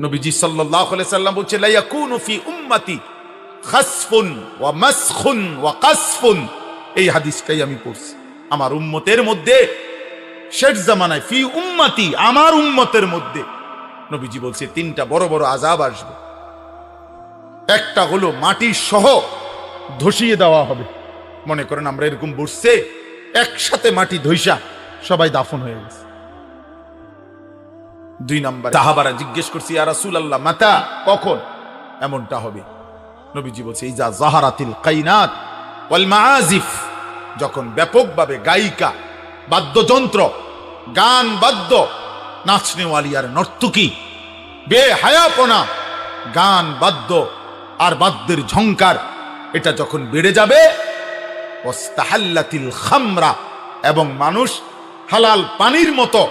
নবীজি সাল্লাম বলছে এই হাদিসটাই আমি পড়ছি। আমার উম্মতের মধ্যে শেষ জামানায়, ফি উম্মতি, আমার উম্মতের মধ্যে। নবীজি বলছে, তিনটা বড় বড় আজাব আসবে। একটা হলো মাটির সহ ধসিয়ে দেওয়া হবে। মনে করেন আমরা এরকম বসছে, একসাথে মাটি ধৈসা সবাই দাফন হয়ে গেছে। দুই নম্বর। সাহাবারা জিজ্ঞেস করছি, ইয়া রাসূলুল্লাহ, মাতা কখন? এমনটা হবে। নবীজি বলছে এই যা জাহারাতিল কাইনাত ওয়াল যখন ব্যাপকভাবে গায়িকা, বাদ্যযন্ত্র, গান, বাদ্য নাচনেওয়ালি আর নর্তকী, বেহায়াপনা, গান, বাদ্য আর বাদ্যের ঝংকার, এটা যখন বেড়ে যাবে ওস্তাহাল্লাতিল খামরা, এবং মানুষ হালাল পানির মতো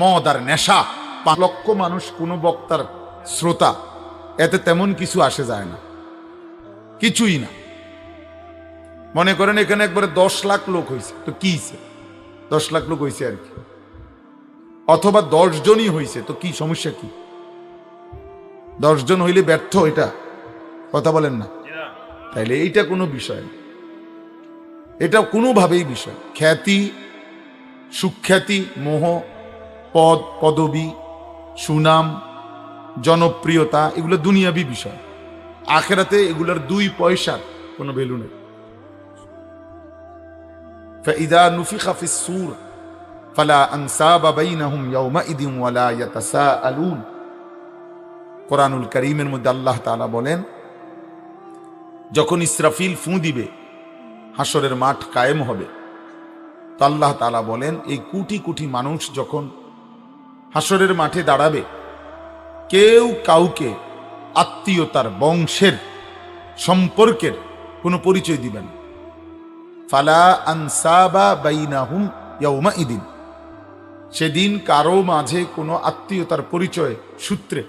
মদ আর নেশা লক্ষ মানুষ কোনো বক্তার শ্রোতা, এতে তেমন কিছু আসে যায় না। কিছুই না। মনে করেন এখানে একবারে দশ লাখ লোক হয়েছে তো কি দশ লাখ লোক হয়েছে আর কি। অথবা দশজনই হয়েছে তো কি সমস্যা কি? দশজন হইলে ব্যর্থ এটা? কথা বলেন না। তাইলে এইটা কোনো বিষয় না। এটা কোনোভাবেই বিষয় খ্যাতি, সুখ্যাতি, মোহ, পদ, পদবী সুনাম জনপ্রিয়তা এগুলো দুনিয়াবি বিষয় আখেরাতে এগুলোর দুই পয়সার কোনো ভ্যালু নেই فإذا نفخ في الصور فلا أنساب بينهم يومئذ ولا يتساءلون কোরআনুল করিমের মধ্যে আল্লাহ তাআলা বলেন যখন ইসরাফিল ফু দিবে হাসরের মাঠ কায়েম হবে তো আল্লাহ তাআলা বলেন এই কোটি কোটি মানুষ যখন হাসরের মাঠে দাঁড়াবে। কেউ কাউকে আত্মীয়তার বংশের সম্পর্কের কোনো পরিচয় দিবেন ফালা আনসাবা বাইনাহুম ইয়াউমা ইদিন সেদিন কারও মাঝে কোনো আত্মীয়তার পরিচয় সূত্রে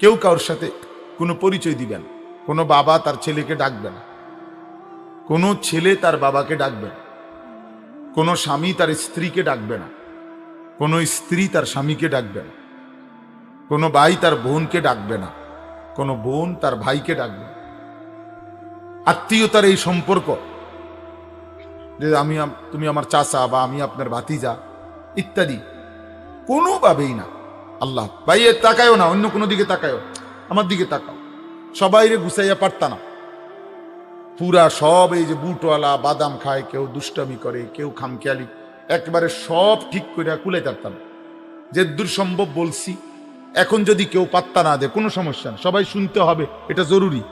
কেউ কারোর সাথে কোনো পরিচয় দিবেন কোনো বাবা তার ছেলেকে ডাকবে না। কোনো ছেলে তার বাবাকে ডাকবে কোনো স্বামী তার স্ত্রীকে ডাকবে না। কোনো স্ত্রী তার স্বামীকে ডাকবে না। কোনো ভাই তার বোনকে ডাকবে না। কোনো বোন তার ভাইকে ডাকবে। আত্মীয়তার এই সম্পর্ক, যে আমি তুমি আমার চাচা বা আমি আপনার ভাতিজা, ইত্যাদি, কোনোভাবেই না। আল্লাহ এ তাকায়ও না, অন্য কোনো দিকে তাকায়ও। আমার দিকে তাকাও। সবাই রে গুছাইয়া পারতা না। পুরা সব এই যে বুটওয়ালা বাদাম খায়, কেউ দুষ্টামি করে, কেউ খামখেয়ালি। একবারে সব ঠিক করে কুলে পারতাম যে দূর সম্ভব বলছি, এখন যদি কেউ পাত্তা না দেয়, কোনো সমস্যা না। সবাই শুনতে হবে, এটা জরুরি।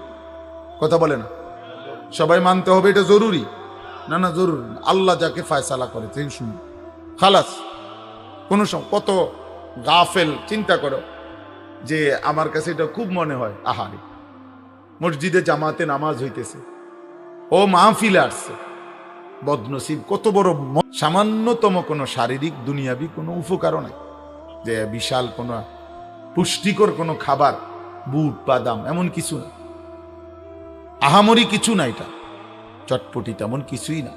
কথা বলে না। সবাই মানতে হবে, এটা জরুরি। না না, জরুরি। আল্লাহ যাকে ফায়সালা করে, তিনি শুনুন। খালাস, কোনো কত গাফেল, চিন্তা করো যে আমার কাছে এটা খুব মনে হয়। আহারে, মসজিদে জামাতে নামাজ হইতেছে। ও মাহফিলে আসছে। বদনসিব, কত বড় সামান্যতম কোনো শারীরিক, দুনিয়াবি কোনো উপকারও নাই। যে বিশাল কোনো পুষ্টিকর কোনো খাবার, বুট, বাদাম, এমন কিছু না আহামরি কিছু না এটা। চটপটি তেমন কিছুই না।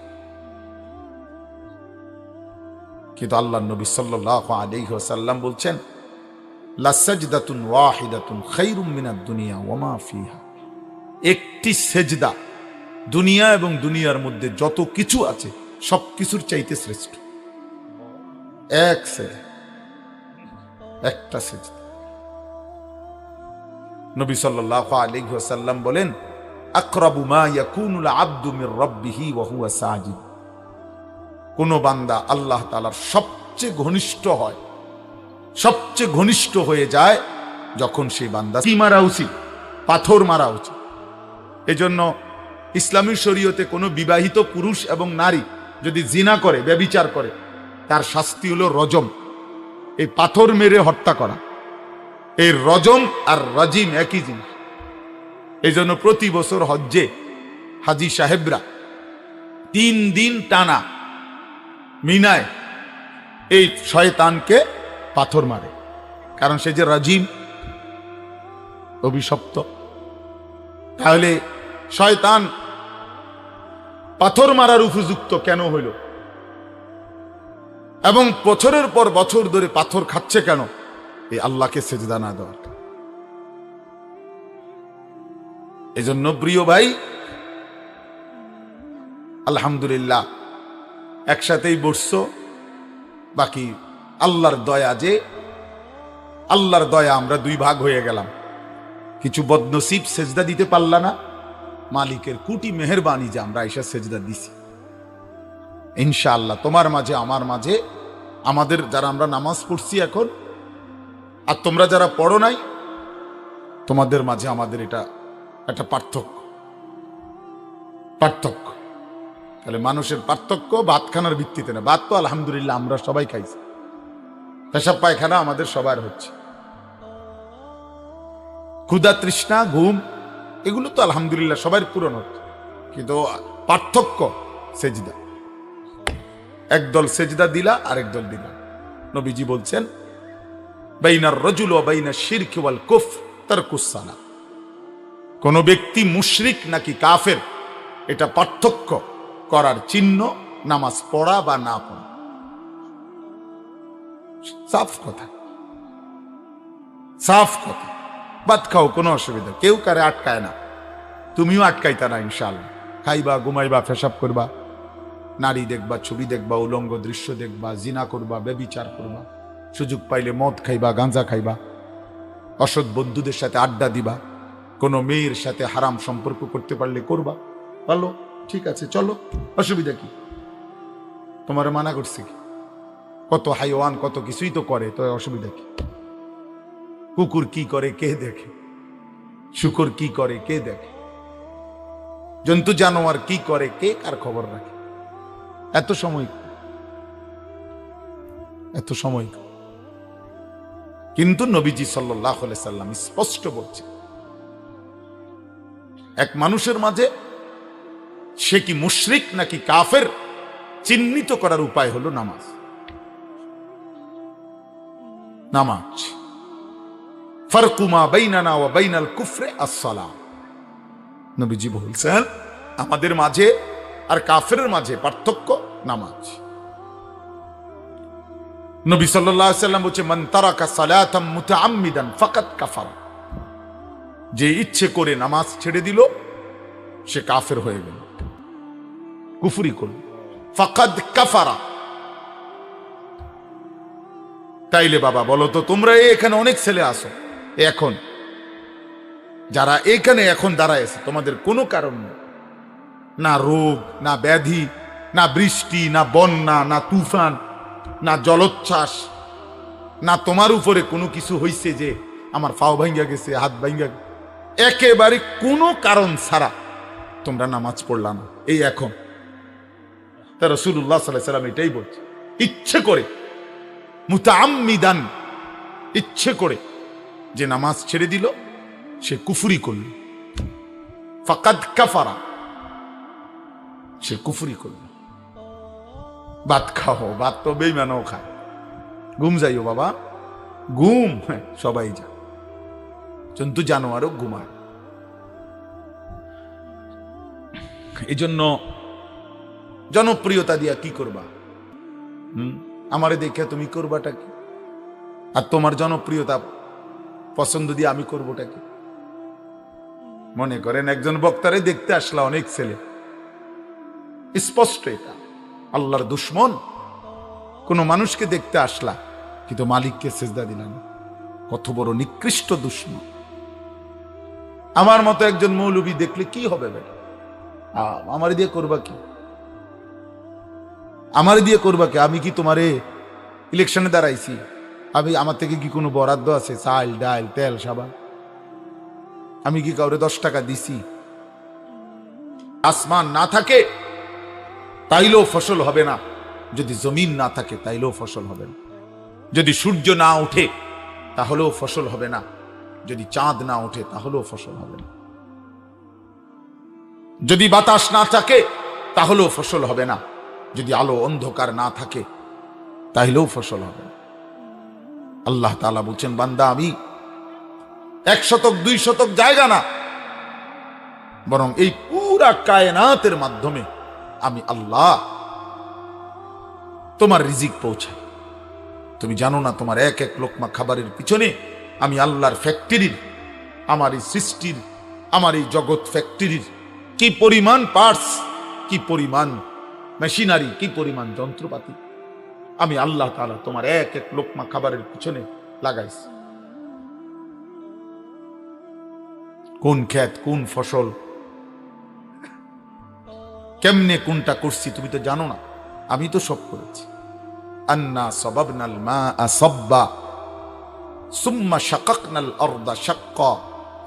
কিন্তু আল্লাহ নবী সাল্লাল্লাহু আলাইহি ওয়াসাল্লাম বলছেন লাসাজদাতুন ওয়াহিদাতুন খায়রুম মিনাদ দুনিয়া ওয়া মা ফিহা। একটি সেজদা দুনিয়া এবং দুনিয়ার মধ্যে যত কিছু আছে, সব কিছুর চাইতে শ্রেষ্ঠ। এক একটা নবী সাল্লাল্লাহু আলাইহি ওয়াসাল্লাম বলেন রাব্বিহি কোন বান্দা আল্লাহ তাআলার সবচেয়ে ঘনিষ্ঠ হয়, সবচেয়ে ঘনিষ্ঠ হয়ে যায় যখন সেই বান্দা কি মারা উচিত পাথর মারা উচিত। এজন্য ইসলামী শরীয়তে কোনো বিবাহিত পুরুষ এবং নারী যদি জিনা করে, ব্যবিচার করে, তার শাস্তি হলো রজম। এই পাথর মেরে হত্যা করা। এই রজম আর রাজিম একই জিনিস। এই জন্য প্রতি বছর হজ্জে হাজি সাহেবরা তিন দিন টানা মিনায় এই শয়তানকে পাথর মারে। কারণ সে যে রাজিম, অভিশপ্ত। তাহলে শয়তান পাথর মারার উপযুক্ত কেন হইল? এবং বছরের পর বছর ধরে পাথর খাচ্ছে কেন? এই আল্লাহকে সেজদা না দেওয়ার। এজন্য প্রিয় ভাই, আলহামদুলিল্লাহ, একসাথেই বসছো। বাকি আল্লাহর দয়া যে, আল্লাহর দয়া আমরা দুই ভাগ হয়ে গেলাম। কিছু বদনসিব সেজদা দিতে পারলা না। মালিকের কুটি মেহরবানি যে আমরা এসে সেজদা দিছি। ইনশাআল্লাহ তোমার মাঝে, আমার মাঝে, আমাদের যারা আমরা নামাজ পড়ছি এখন, আর তোমরা যারা পড়ো নাই, তোমাদের মাঝে আমাদের এটা একটা পার্থক্য। পার্থক্য। তাহলে মানুষের পার্থক্য ভাত খানার ভিত্তিতে না। ভাত তো আলহামদুলিল্লাহ আমরা সবাই খাইছি। পেশাব পায়খানা আমাদের সবার হচ্ছে। ক্ষুদা তৃষ্ণা, ঘুম এগুলো তো আলহামদুলিল্লাহ সবার পূরণ হচ্ছে কিন্তু পার্থক্য সেজদা। একদল সেজদা দিলা, আরেক দল দিলা। নবীজি বলছেন বাইনার রজুল ও বাইনা শিরক ওয়াল কুফ তারকুসালা কোন ব্যক্তি মুশরিক নাকি কাফের, এটা পার্থক্য করার চিহ্ন নামাজ পড়া বা না পড়া। সাফ কথা। সাফ কথা। বাদ খাও, কোনো অসুবিধা কেউ কারে আটকায় না। তুমিও আটকাইতা না ইনশাল্লাহ খাইবা, ঘুমাইবা ফেসাব করবা। নারী দেখবা, ছবি দেখবা, উলঙ্গ দৃশ্য দেখবা, জিনা করবা বেবিচার করবা। সুযোগ পাইলে মদ খাইবা, গাঁজা খাইবা। অসৎ বন্ধুদের সাথে আড্ডা দিবা। কোনো মেয়ের সাথে হারাম সম্পর্ক করতে পারলে করবা। ভালো ঠিক আছে, চলো। অসুবিধা কি? তোমার মানা করছে কি? কত হাইওয়ান, কত কিছুই তো করে, তো অসুবিধা কি? কুকুর কি করে, কে দেখে? শুকর কি করে, কে দেখে? জন্তু জানোয়ার কি করে, কে কার খবর রাখে? এত সময় এত সময় কিন্তু নবীজি সাল্লাহ সাল্লাম স্পষ্ট বলছে এক মানুষের মাঝে সে কি মুশরিক নাকি কাফের, চিহ্নিত করার উপায় হলো নামাজ। নামাজ। ফারকুমা বাইনানা বাইনাল কুফরে আসসালাম নবীজি বলছেন, আমাদের মাঝে আর কাফের মাঝে পার্থক্য নামাজ। নবী আলাইহি সাল্লাম বলছে, মান তারাকা সালাতাম মুতাআম্মিদান ফাকাত কাফারা। যে ইচ্ছে করে নামাজ ছেড়ে দিল, সে কাফের হয়ে গেল। কুফরি করল। ফাকাদ কাফারা। তাইলে বাবা, বলো তো, তোমরা এখানে অনেক ছেলে আসো এখন। যারা এখানে এখন দাঁড়ায়ছে তোমাদের কোনো কারণ নেই। না রোগ, না ব্যাধি, না বৃষ্টি, না বন্যা, না তুফান, না জলোচ্ছ্বাস, না তোমার উপরে কোনো কিছু হইছে যে আমার ফাও ভাঙ্গা গেছে, হাত ভাঙ্গা একেবারে কোনো কারণ ছাড়া তোমরা নামাজ পড়লাম এই এখন। তা রসুল্লাহ সাল্লাহ সাল্লাম এটাই বলছে, ইচ্ছে করে, মুতাআম্মিদান, ইচ্ছে করে যে নামাজ ছেড়ে দিল, সে কুফুরি করল। ফাকাদ কাফারা, সে কুফুরি করল। ভাত খাও, ভাত তো বেইমানও খায়। ঘুম যাইও বাবা, ঘুম হ্যাঁ সবাই যা জন্তু জানোয়ারও ঘুমায়। এই জন্য জনপ্রিয়তা দিয়া কি করবা? হুম? আমারে দেখে তুমি করবাটা কি? আর তোমার জনপ্রিয়তা পছন্দ দিয়ে আমি করবোটা কি? মনে করেন একজন বক্তারে দেখতে আসলা অনেক ছেলে। স্পষ্ট এটা। আল্লাহর দুশ্মন। কোন মানুষকে দেখতে আসলা, কিন্তু মালিককে সেজদা দিলাম কত বড় নিকৃষ্ট দুশ্মন। আমার মতো একজন মৌলবী দেখলে কি হবে বেটা? আমার দিয়ে করবা কি? আমার দিয়ে করবা কি? আমি কি তোমারে ইলেকশনে দাঁড়াইছি? আমি, আমার থেকে কি কোনো বরাদ্দ আছে? চাল, ডাল, তেল, সাবান? আমি কি কাউরে দশ টাকা দিছি? আসমান না থাকে, তাইলেও ফসল হবে না। যদি জমিন না থাকে, তাইলেও ফসল হবে না। যদি সূর্য না ওঠে, তাহলেও ফসল হবে না। যদি চাঁদ না ওঠে, তাহলেও ফসল হবে না। যদি বাতাস না থাকে, তাহলেও ফসল হবে না। যদি আলো অন্ধকার না থাকে, তাইলেও ফসল হবে না। আল্লাহ তালা বলছেন, বান্দা, আমি এক শতক, দুই শতক জায়গা না, বরং এই পুরা কায়নাতের মাধ্যমে আমি আল্লাহ তোমার রিজিক পৌঁছাই। তুমি জানো না, তোমার এক এক লোকমা খাবারের পিছনে আমি আল্লাহর ফ্যাক্টরির, আমার এই সৃষ্টির, আমার এই জগৎ ফ্যাক্টরির কি পরিমাণ পার্টস, কি পরিমাণ মেশিনারি, কি পরিমাণ যন্ত্রপাতি আমি আল্লাহ তাআলা তোমার এক এক লোকমা খাবারের পিছনে লাগাইছি। কোন ক্ষেত, কোন ফসল? কেমনে কোনটা করছি তুমি তো জানো না। আমি তো সব করেছি। আন্না সবাবনাল মা সব্বা, সুম্মা শাকাকনাল আরদা শাক্কা,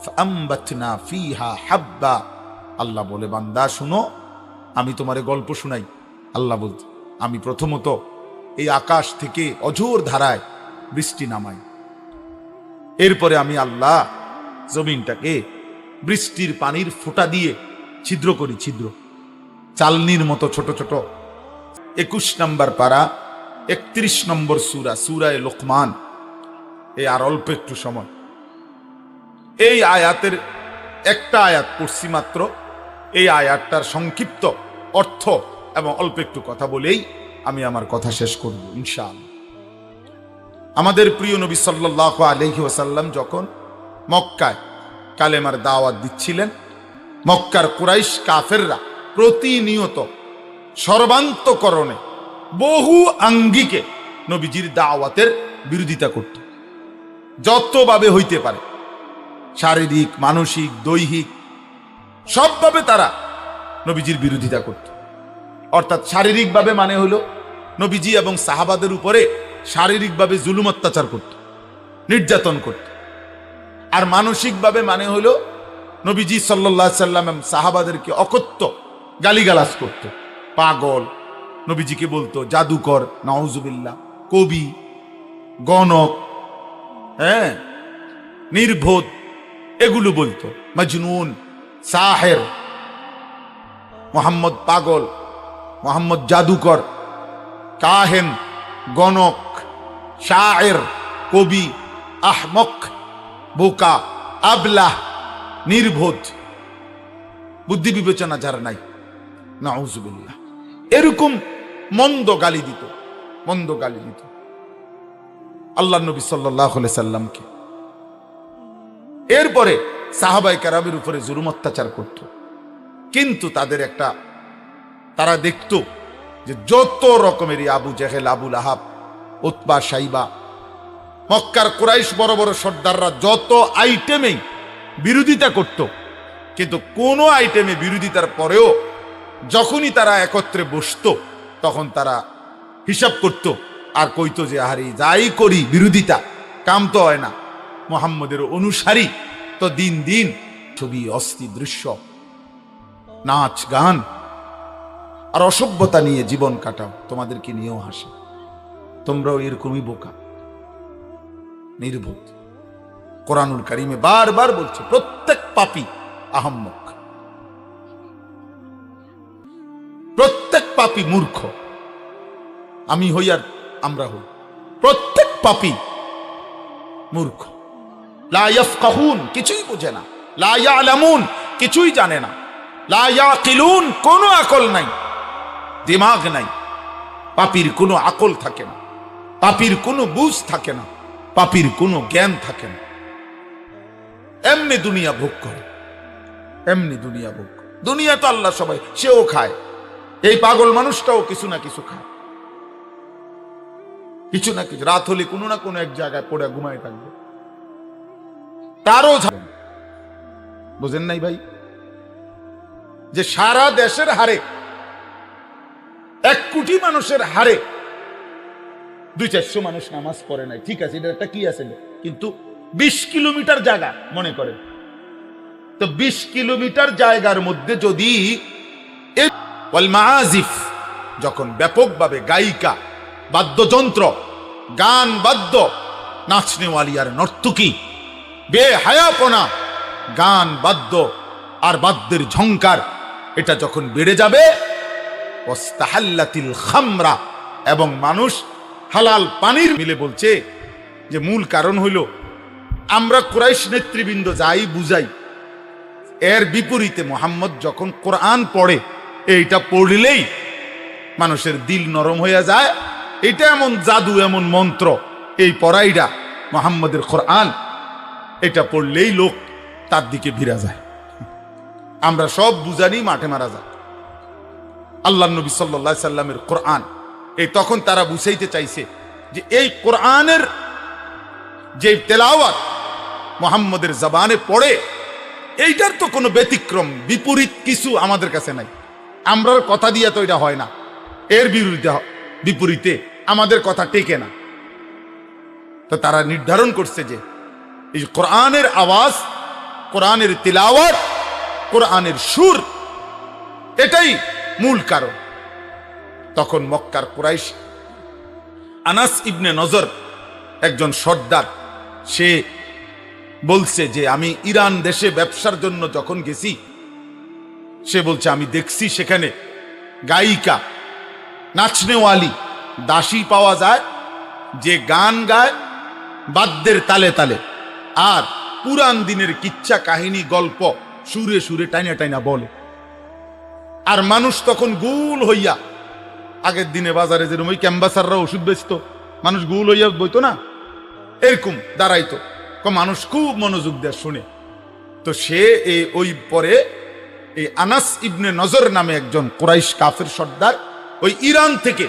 ফাআমবাতনা ফিহা হাব্বা। আল্লাহ বলে, বান্দা, শুনো, আমি তোমারে গল্প শুনাই। আল্লাহ বলতে আমি প্রথমত এই আকাশ থেকে অঝোর ধারায় বৃষ্টি নামাই এরপরে আমি আল্লাহ জমিনটাকে বৃষ্টির পানির ফোঁটা দিয়ে ছিদ্র করি, ছিদ্র। চালনির মতো ছোট ছোট। একুশ নম্বর পারা, একত্রিশ নম্বর সুরা, সুরায় লোকমান। এই আর অল্প একটু সময়। এই আয়াতের একটা আয়াত পড়ছি মাত্র। এই আয়াতটার সংক্ষিপ্ত অর্থ এবং অল্প একটু কথা বলেই আমি আমার কথা শেষ করব ইনশাল আমাদের প্রিয় নবী সাল্লাহ আলহি ওসাল্লাম যখন মক্কায় কালেমার দাওয়াত দিচ্ছিলেন, মক্কার কুরাইশ কাফেররা প্রতিনিয়ত সর্বান্তকরণে বহু আঙ্গিকে নবীজির দাওয়াতের বিরোধিতা করত। যতভাবে হইতে পারে, শারীরিক, মানসিক, দৈহিক, সবভাবে তারা নবীজির বিরোধিতা করত। অর্থাৎ শারীরিকভাবে মানে হলো নবীজি এবং সাহাবাদের উপরে শারীরিকভাবে জুলুম অত্যাচার করত, নির্যাতন করত। আর মানসিকভাবে মানে হলো নবীজি সাল্লাহ সাল্লাম সাহাবাদেরকে অকত্য গালিগালাজ করত। পাগল, নবীজিকে বলতো, জাদুকর নওজুবিল্লা কবি, গণক হ্যাঁ নির্বোধ এগুলো বলতো। মজনুন, সাহের মোহাম্মদ পাগল মোহাম্মদ জাদুকর, কাহেন, গণক, শায়ের, কবি, আহমক, বোকা, আবলাহ, নির্বোধ। বুদ্ধি বিবেচনা যার নাই, নাউজুবিল্লাহ। এরকম মন্দ গালি দিত, মন্দ গালি দিত। আল্লাহ নবী সাল্লাহ সাল্লামকে। এরপরে সাহাবাই কারামের উপরে জুরুম অত্যাচার করত। কিন্তু তাদের একটা তারা দেখত যে যত রকমেরই আবু জেহেল আবুল আহাব উতবা, সাইবা, মক্কার কুরাইশ বড় বড় সর্দাররা যত আইটেমেই বিরোধিতা করত, কিন্তু কোনো আইটেমে বিরোধিতার পরেও যখনই তারা একত্রে বসত, তখন তারা হিসাব করত, আর কইতো যে, আহারি, যাই করি বিরোধিতা, কাম তো হয় না। মোহাম্মদের অনুসারী তো দিন দিন ছবি, অস্থি, দৃশ্য, নাচ, গান আর অসভ্যতা নিয়ে জীবন কাটাও তোমাদেরকে নিয়েও হাসে? তোমরাও এরকমই বোকা। নির্বোধ। কোরআনুল কারিমে বারবার বলছে, প্রত্যেক পাপি আহম্মক। প্রত্যেক পাপি মূর্খ। আমি হই আর আমরা হই। প্রত্যেক পাপি মূর্খ। লা ইয়াফকাহুন, কিছুই বোঝে না। লা ইয়ালামুন, কিছুই জানে না। লা ইয়াকিলুন, কোনো আকল নাই। দিমাগ নাই। পাপির কোনো আকল থাকে না। পাপির কোনো বুঝ থাকে না। পাপির কোনো জ্ঞান থাকে না। এমনি দুনিয়া ভোগ করে। এমনি দুনিয়া ভোগ। দুনিয়া তো আল্লাহ সবাই, সেও খায়। এই পাগল মানুষটাও কিছু না কিছু খায়। কিছু না কিছু। রাত হলে কোনো না কোনো এক জায়গায় পড়ে ঘুমায় থাকবে। তারও বুঝেন নাই ভাই? যে সারা দেশের হারে এক কোটি মানুষের হারে দুই চারশো মানুষ নামাজ পড়ে নাই। ঠিক আছে, এটা একটা কি আছে? কিন্তু বিশ কিলোমিটার জায়গা, মনে করেন। তো বিশ কিলোমিটার জায়গার মধ্যে যদি যখন ব্যাপকভাবে গায়িকা, বাদ্যযন্ত্র, গান, বাদ্য নাচনেওয়ালি আর নর্তকী, বেহায়াপনা, গান, বাদ্য আর বাদ্যের ঝংকার, এটা যখন বেড়ে যাবে ওস্তাহাল্লাতিল খামরা। এবং মানুষ হালাল পানির মিলে বলছে যে মূল কারণ হইল, আমরা কুরাইশ নেতৃবৃন্দ যাই বুঝাই। এর বিপরীতে মোহাম্মদ যখন কোরআন পড়ে, এইটা পড়লেই মানুষের দিল নরম হয়ে যায়। এটা এমন জাদু, এমন মন্ত্র, এই পড়াইটা মোহাম্মদের কোরআন। এটা পড়লেই লোক তার দিকে ভিড়া যায়। আমরা সব বুঝানি মাঠে মারা যাক আল্লাহ নবী সাল্লা সাল্লামের কোরআন। এই তখন তারা বুঝাইতে চাইছে যে এই কোরআনের যে তেলাওয়াত মোহাম্মদের জবানে পড়ে, এইটার তো কোনো ব্যতিক্রম, বিপরীত কিছু আমাদের কাছে নাই। আমরা কথা দিয়ে তো এটা হয় না। এর বিরুদ্ধে বিপরীতে আমাদের কথা টেকে না। তো তারা নির্ধারণ করছে যে এই কোরআনের আওয়াজ, কোরআনের তিলাওয়াত, কোরআনের সুর, এটাই মূল কারণ। তখন মক্কার কুরাইশ আনাস ইবনে নজর একজন সর্দার, সে বলছে যে, আমি ইরান দেশে ব্যবসার জন্য যখন গেছি, সে বলছে, আমি দেখছি সেখানে গায়িকা, নাচনেওয়ালি, দাসী পাওয়া যায়, যে গান গায় বাদ্যের তালে তালে, আর পুরান দিনের কিচ্ছা কাহিনী, গল্প সুরে সুরে টাইনা টাইনা বলে। আর মানুষ তখন গুল হইয়া, আগের দিনে বাজারে যেরকম ওই ক্যাম্বাসাররা ওষুধ বেচতো, মানুষ গুল হইয়া বইতো না? এরকম দাঁড়াইতো। মানুষ খুব মনোযোগ দেয় শুনে। তো সে এই ওই পরে এই আনাস ইবনে নজর নামে একজন কোরাইশ কাফের সর্দার, ওই ইরান থেকে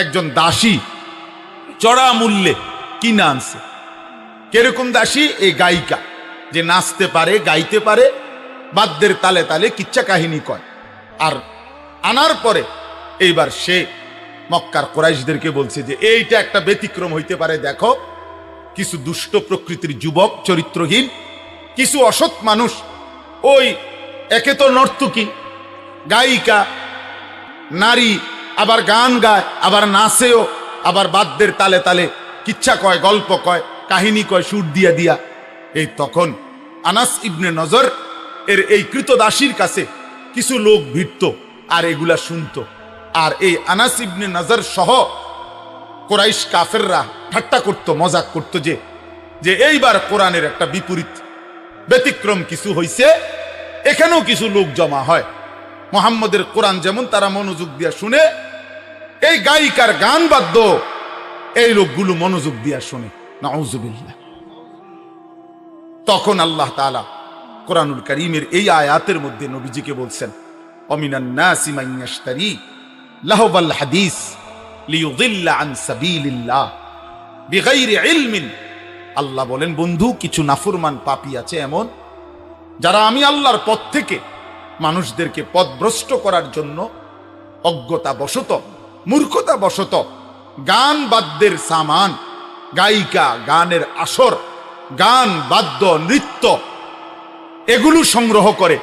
একজন দাসী চড়া মূল্যে কিনে আনছে। কীরকম দাসী? এই গায়িকা। যে নাচতে পারে, গাইতে পারে, বাদ্যের তালে তালে কিচ্ছা কাহিনী কয়। আর আনার পরে এইবার সে মক্কার কোরাইশদেরকে বলছে যে, এইটা একটা ব্যতিক্রম হইতে পারে, দেখো। কিছু দুষ্ট প্রকৃতির যুবক, চরিত্রহীন, কিছু অসৎ মানুষ, ওই একে তো নর্তকী, গায়িকা, নারী, আবার গান গায়, আবার নাচেও, আবার বাদ্যের তালে তালে কিচ্ছা কয়, গল্প কয়, কাহিনী কয়, সুর দিয়া দিয়া। এই তখন আনাস ইবনে নজর এর এই কৃতদাসীর কাছে কিছু লোক ভিড়ত, আর এগুলা শুনতো। আর এই আনাস ইবনে নজর সহ কোরাইশ কাফেররা ঠাট্টা করতো, মজাক করতো যে যে এইবার কোরআনের একটা বিপরীত ব্যতিক্রম কিছু হইছে, এখানেও কিছু লোক জমা হয়। মোহাম্মদের কোরআন যেমন তারা মনোযোগ দিয়া শুনে, এই গায়িকার গান বাদ্য এই লোকগুলো মনোযোগ দিয়া শুনে, নাউজুবিল্লাহ। তখন আল্লাহ তাআলা কোরআনুল করিমের এই আয়াতের মধ্যে নবীজিকে বলছেন, অমিনান নাসি লাহবাল হাদিস লিয়ুদিল্লা আন সাবিলিল্লাহ বিগাইরি ইলমিন। আল্লাহ বলেন, বন্ধু, কিছু নাফরমান পাপী আছে এমন, যারা আমি আল্লাহর পথ থেকে মানুষদেরকে পথভ্রষ্ট করার জন্য অজ্ঞতা বশত মূর্খতা বশত গান বাদ্যের সামান, গায়িকা, গানের আসর, গান, বাদ্য, নৃত্য এগুলো সংগ্রহ করে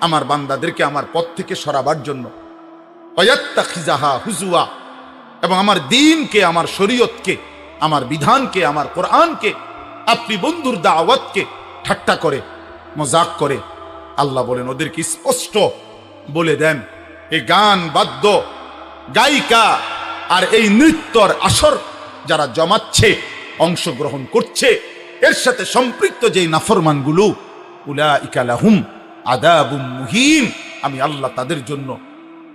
আমার বান্দাদেরকে আমার পথ থেকে সরাবার জন্য। অয়াত্তাখিজাহা হুজুয়া। এবং আমার দিনকে, আমার শরীয়তকে, আমার বিধানকে, আমার কোরআনকে, আপনি বন্ধুর দাওয়াতকে ঠাট্টা করে, মজাক করে, আল্লাহ বলেন, ওদেরকে স্পষ্ট বলে দেন এই গান, বাদ্য, গায়িকা আর এই নৃত্যর আসর যারা জমাচ্ছে, অংশগ্রহণ করছে, এর সাথে সম্পৃক্ত যে নাফরমানগুলো মুহিন আমি আল্লাহ তাদের জন্য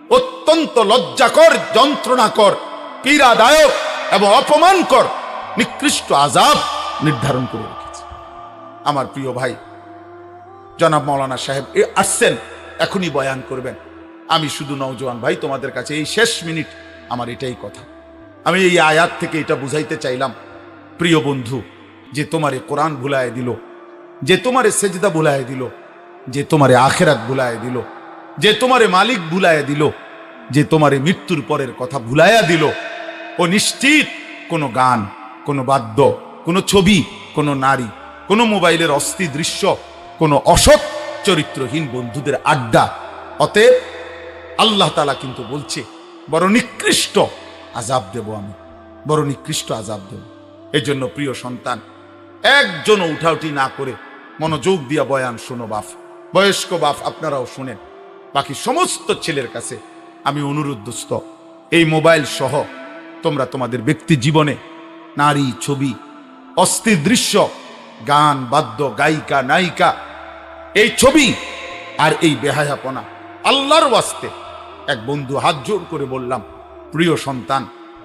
অত্যন্ত লজ্জাকর, যন্ত্রণাকর, পীড়াদায়ক এবং অপমানকর নিকৃষ্ট আজাব নির্ধারণ করে রেখেছে। আমার প্রিয় ভাই, জনাব মৌলানা সাহেব, এ আসছেন, এখনই বয়ান করবেন। আমি শুধু নওজোয়ান ভাই, তোমাদের কাছে এই শেষ মিনিট আমার এটাই কথা। আমি এই আয়াত থেকে এটা বুঝাইতে চাইলাম। প্রিয় বন্ধু, যে তোমার তোমারে কোরআন ভুলায় দিল যে তোমারে সেজদা ভুলায় দিল, যে তোমারে আখেরাত ভুলায় দিল, যে তোমারে মালিক ভুলায় দিল, যে তোমারে মৃত্যুর পরের কথা ভুলাইয়া দিল, ও নিশ্চিত কোনো গান, কোনো বাদ্য, কোনো ছবি, কোনো নারী, কোনো মোবাইলের অস্থি দৃশ্য, কোনো অসৎ চরিত্রহীন বন্ধুদের আড্ডা। অতএব আল্লাহ তালা কিন্তু বলছে, বড় নিকৃষ্ট আজাব দেব আমি, বড় নিকৃষ্ট আজাব দেব। এই জন্য প্রিয় সন্তান একজন উঠাউটি না করে মনোযোগ দিয়া বয়ান শোনো বাফ বয়স্ক বাফ আপনারাও শুনেন। বাকি সমস্ত ছেলের কাছে আমি অনুরোধস্ত এই মোবাইল সহ তোমরা তোমাদের ব্যক্তি জীবনে নারী ছবি, অস্থির দৃশ্য, গান, বাদ্য, গায়িকা, নায়িকা, এই ছবি আর এই বেহায়াপনা আল্লাহর ওয়াস্তে এক বন্ধু হাত জোর করে বললাম, প্রিয় সন্তান,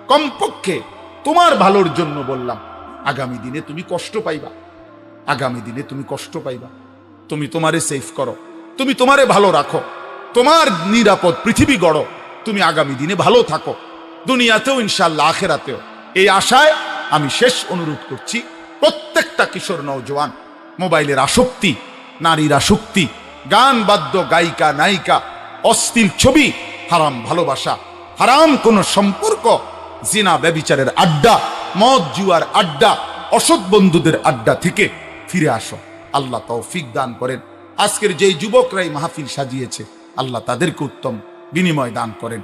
কমপক্ষে তোমার ভালোর জন্য বললাম আগামী দিনে তুমি কষ্ট পাইবা। আগামী দিনে তুমি কষ্ট পাইবা। তুমি তোমারে সেফ করো। তুমি তোমারে ভালো রাখো। তোমার নিরাপদ পৃথিবী গড়ো। তুমি আগামী দিনে ভালো থাকো। দুনিয়াতেও ইনশাল্লাহ আখেরাতেও। এই আশায় আমি শেষ অনুরোধ করছি, প্রত্যেকটা কিশোর নৌজওয়ান মোবাইলের আসক্তি, নারীর আসক্তি, গান বাদ্য, গায়িকা, নায়িকা অস্থির ছবি, হারাম ভালোবাসা, হারাম কোনো সম্পর্ক, জিনা, ব্যবিচারের আড্ডা মদ জুয়ার আড্ডা, অসৎ বন্ধুদের আড্ডা থেকে ফিরে আসো। আল্লাহ তৌফিক দান করেন। আজকের যেই যুবকরাই মাহফিল সাজিয়েছে, আল্লাহ তাদেরকে উত্তম বিনিময় দান করেন।